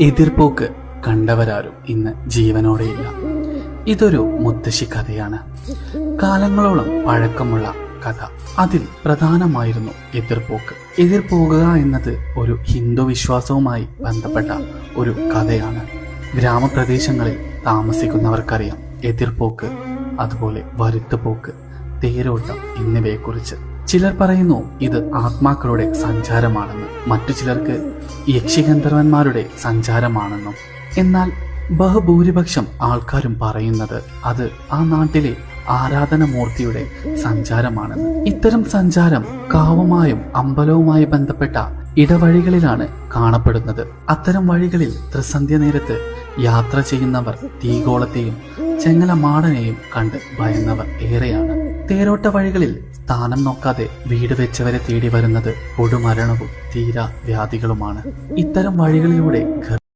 എതിർപ്പോക്ക് കണ്ടവരാരും ഇന്ന് ജീവനോടെയില്ല ഇതൊരു മുത്തശ്ശി കഥയാണ്. കാലങ്ങളോളം പഴക്കമുള്ള കഥ. അതിൽ പ്രധാനമായിരുന്നു എതിർപ്പോക്ക് എതിർപോകുക എന്നത് ഒരു ഹിന്ദു വിശ്വാസവുമായി ബന്ധപ്പെട്ട ഒരു കഥയാണ്. ഗ്രാമപ്രദേശങ്ങളിൽ താമസിക്കുന്നവർക്കറിയാം എതിർപ്പോക്ക് അതുപോലെ വരുത്തുപോക്ക് തേരോട്ടം എന്നിവയെക്കുറിച്ച്. ചിലർ പറയുന്നു ഇത് ആത്മാക്കളുടെ സഞ്ചാരമാണെന്ന് മറ്റു ചിലർക്ക് യക്ഷിഗന്ധർവന്മാരുടെ സഞ്ചാരമാണെന്നും. എന്നാൽ ബഹുഭൂരിപക്ഷം ആൾക്കാരും പറയുന്നത് അത് ആ നാട്ടിലെ ആരാധനമൂർത്തിയുടെ സഞ്ചാരമാണെന്ന്. ഇത്തരം സഞ്ചാരം കാവുമായും അമ്പലവുമായി ബന്ധപ്പെട്ട ഇടവഴികളിലാണ് കാണപ്പെടുന്നത്. അത്തരം വഴികളിൽ ത്രിസന്ധ്യ നേരത്ത് യാത്ര ചെയ്യുന്നവർ തീകോളത്തെയും ചെങ്ങലമാടനെയും കണ്ട് ഭയന്നവർ ഏറെയാണ്. തേരോട്ട വഴികളിൽ സ്ഥാനം നോക്കാതെ വീട് വെച്ചവരെ തേടി വരുന്നത് കൊടുമരണവും തീരാ വ്യാധികളുമാണ് ഇത്തരം വഴികളിലൂടെ